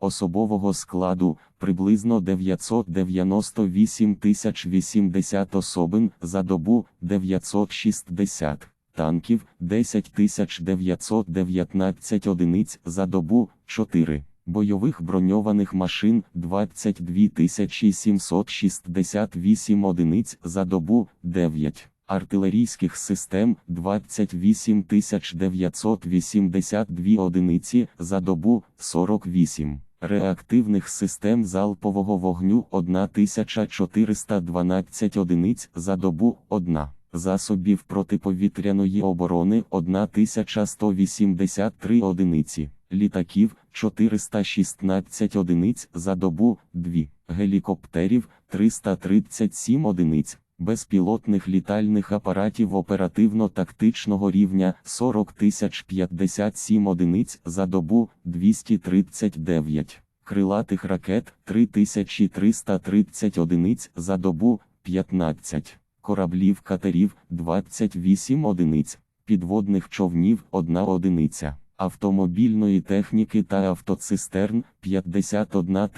особового складу приблизно 998 тисяч 80 особин за добу 960 танків 10 тисяч 919 одиниць за добу 4 бойових броньованих машин 22 тисячі 768 одиниць за добу 9 артилерійських систем 28 982 одиниці за добу 48 реактивних систем залпового вогню 1412 одиниць за добу 1 засобів протиповітряної оборони 1183 одиниці, літаків 416 одиниць за добу 2, гелікоптерів 337 одиниць, безпілотних літальних апаратів оперативно-тактичного рівня 40 057 одиниць за добу 239. Крилатих ракет 3330 одиниць за добу 15 кораблів катерів 28 одиниць, підводних човнів 1 одиниця, автомобільної техніки та автоцистерн 51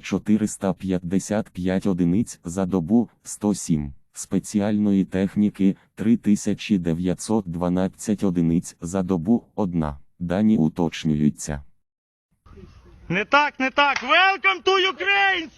455 одиниць за добу 107, спеціальної техніки 3912 одиниць за добу одна. Дані уточнюються. Не так, не так. Welcome to Ukraine!